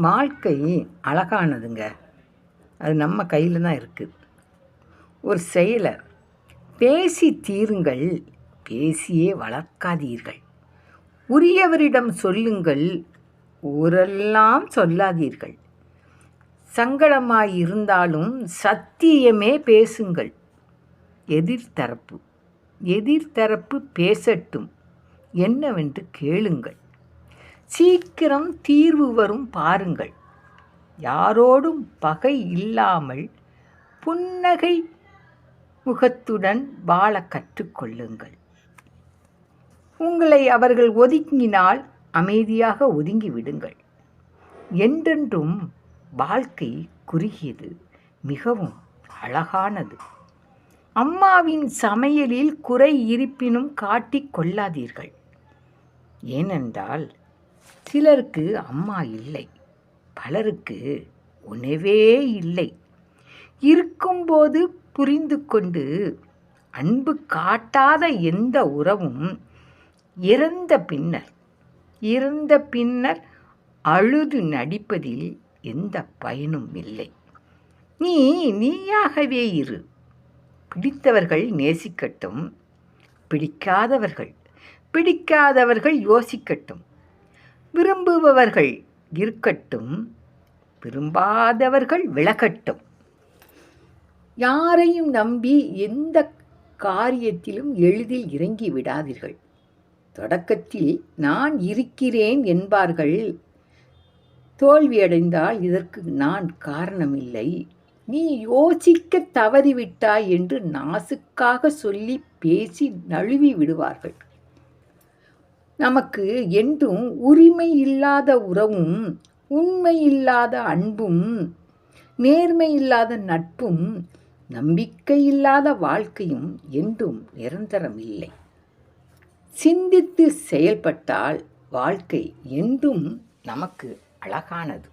வாழ்க்கை அழகானதுங்க. அது நம்ம கையில் தான் இருக்குது ஒரு செயலை பேசி தீருங்கள் பேசியே வளர்க்காதீர்கள். உரியவரிடம் சொல்லுங்கள் ஊரெல்லாம் சொல்லாதீர்கள். சங்கடமாய் இருந்தாலும் சத்தியமே பேசுங்கள். எதிர்த்தரப்பு எதிர்த்தரப்பு பேசட்டும். என்னவென்று கேளுங்கள். சீக்கிரம் தீர்வு வரும் பாருங்கள். யாரோடும் பகை இல்லாமல் புன்னகை முகத்துடன் வாழ கற்றுக்கொள்ளுங்கள் உங்களை அவர்கள் ஒதுங்கினால் அமைதியாக ஒதுங்கி விடுங்கள். என்றென்றும் வாழ்க்கை குறுகியது மிகவும் அழகானது. அம்மாவின் சமையலில் குறை இருப்பினும் காட்டிக் கொள்ளாதீர்கள். ஏனென்றால் சிலருக்கு அம்மா இல்லை பலருக்கு உணவே இல்லை. இருக்கும்போது புரிந்து கொண்டு அன்பு காட்டாத எந்த உறவும் இறந்த பின்னர் இறந்த பின்னர் அழுது நடிப்பதில் எந்த பயனும் இல்லை. நீ நீயாகவே இரு. பிடித்தவர்கள் நேசிக்கட்டும் பிடிக்காதவர்கள் பிடிக்காதவர்கள் யோசிக்கட்டும். விரும்புபவர்கள் இருக்கட்டும் விரும்பாதவர்கள் விலகட்டும். யாரையும் நம்பி எந்த காரியத்திலும் எளிதில் இறங்கி விடாதீர்கள். தொடக்கத்தில் நான் இருக்கிறேன் என்பார்கள். தோல்வியடைந்தால் இதற்கு நான் காரணமில்லை. நீ யோசிக்க தவறிவிட்டாய் என்று நாசுக்காக சொல்லி பேசி நழுவி விடுவார்கள். நமக்கு என்றும் உரிமை இல்லாத உறவும் உண்மை இல்லாத அன்பும் நேர்மை இல்லாத நட்பும் நம்பிக்கை இல்லாத வாழ்க்கையும் என்றும் நிரந்தரம் இல்லை சிந்தித்து செயல்பட்டால் வாழ்க்கை என்றும் நமக்கு அழகானது.